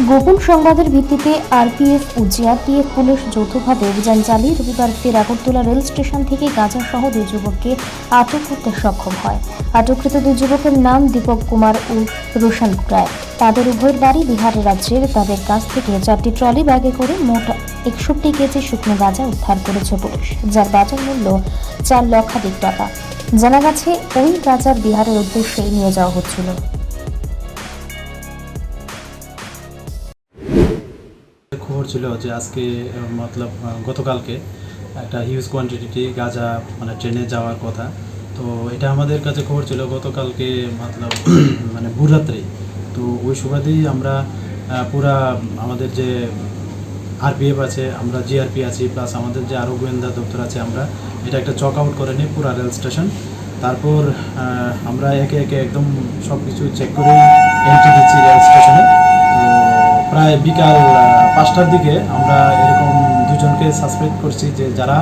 গোপন সংবাদের ভিত্তিতে আরপিএফ ও জিআরপিএফ পুলিশ যৌথভাবে অভিযান চালিয়ে রবিবার ফের আগরতলা রেল স্টেশন থেকে গাঁজা সহ দুই যুবককে আটক করতে সক্ষম হয়। আটককৃত দুই যুবকের নাম দীপক কুমার ও রোশন রায়। তাদের উভয়ের বাড়ি বিহার রাজ্যের তাদের কাছ থেকে চারটি ট্রলি ব্যাগে করে মোট একষট্টি কেজি শুকনো গাঁজা উদ্ধার করেছে পুলিশ, যার বাজার মূল্য চার লক্ষাধিক টাকা। জানা গেছে, ওই গাঁজার বিহারের উদ্দেশ্যেই নিয়ে যাওয়া হচ্ছিল। খবর ছিল যে আজকে, মতলব গতকালকে একটা হিউজ কোয়ান্টিটি গাঁজা মানে ট্রেনে যাওয়ার কথা। তো এটা আমাদের কাছে খবর ছিল গতকালকে, মতলব মানে ভোররাত্রে তো ওই সুবাদেই আমরা পুরা আমাদের যে আরপিএফ আছে, আমরা জিআরপি আছি প্লাস আমাদের যে আরও গোয়েন্দা দপ্তর আছে, আমরা এটা একটা চক আউট করে নিই পুরা রেল স্টেশন। তারপর আমরা একে একে একদম সব কিছু চেক করে এন্ট্রি দিচ্ছি রেল স্টেশনে। তো প্রায় বিকাল পাঁচটার দিকে আমরা এরকম দুজনকে সাসপেক্ট করছি যে যারা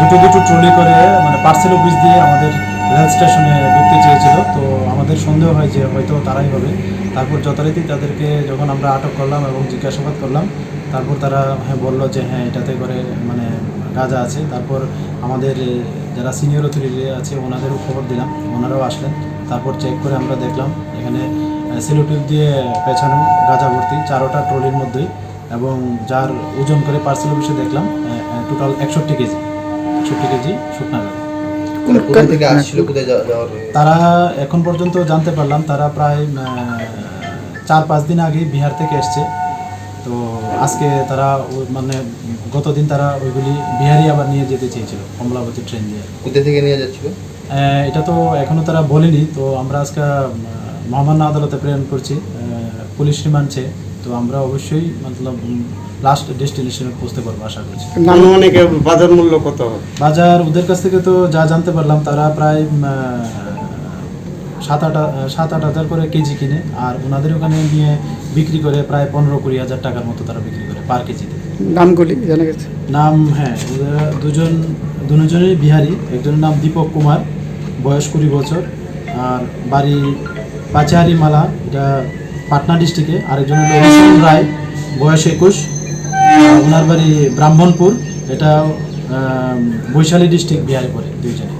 দুটো দুটো ট্রলি করে মানে পার্সেল অফিস দিয়ে আমাদের রেল স্টেশনে ঢুকতে চেয়েছিল। তো আমাদের সন্দেহ হয় যে হয়তো তারাই হবে। তারপর যথারীতি তাদেরকে যখন আমরা আটক করলাম এবং জিজ্ঞাসাবাদ করলাম, তারপর তারা হ্যাঁ বলল যে হ্যাঁ এটাতে করে মানে গাঁজা আছে। তারপর আমাদের যারা সিনিয়র অথরিটি আছে, ওনাদেরও খবর দিলাম, ওনারাও আসলেন। তারপর চেক করে আমরা দেখলাম, এখানে সেলোটিপ দিয়ে পেছানো গাঁজা ভর্তি, চারোটা ট্রলির মধ্যেই। এবং যার ওজন করে পার্সেল অফিসে দেখলাম টোটাল একষট্টি কেজি। একষট্টি কেজি শুকনা তারা এখন পর্যন্ত জানতে পারলাম তারা প্রায় আহ, চার পাঁচ দিন আগে বিহার থেকে এসছে। তো আজকে তারা মানে গতদিন তারা ওইগুলি বিহারি আবার নিয়ে যেতে চেয়েছিল কমলাবতী ট্রেন দিয়ে। কোথা থেকে নিয়ে যাচ্ছিল? আহ, এটা তো এখনও তারা বলেনি তো আমরা আজকে মহামান্য আদালতে প্রেরণ করছি আহ, পুলিশ রিমান্ডছে তো আমরা অবশ্যই মতলব লাস্ট ডেস্টিনেশনে পৌঁছতে পারব আশা করছি। আনুমানিক বাজার মূল্য কত বাজার ওদের কাছ থেকে তো যা জানতে পারলাম তারা প্রায় সাত আট সাত আট হাজার করে কেজি কিনে আর ওনাদের ওখানে নিয়ে বিক্রি করে প্রায় পনেরো কুড়ি হাজার টাকার মতো তারা বিক্রি করে পার কেজিতে। নামগুলি জানা গেছে? নাম হ্যাঁ দুজন দুজনেই বিহারি একজনের নাম দীপক কুমার বয়স কুড়ি বছর আর বাড়ি পাচাহারি মালা এটা পাটনা ডিস্ট্রিক্টে আরেকজনের হলো রোশন রায়, বয়স একুশ। ওনার বাড়ি ব্রাহ্মণপুর, এটা বৈশালী ডিস্ট্রিক্ট বিহারে পড়ে দুইজনে।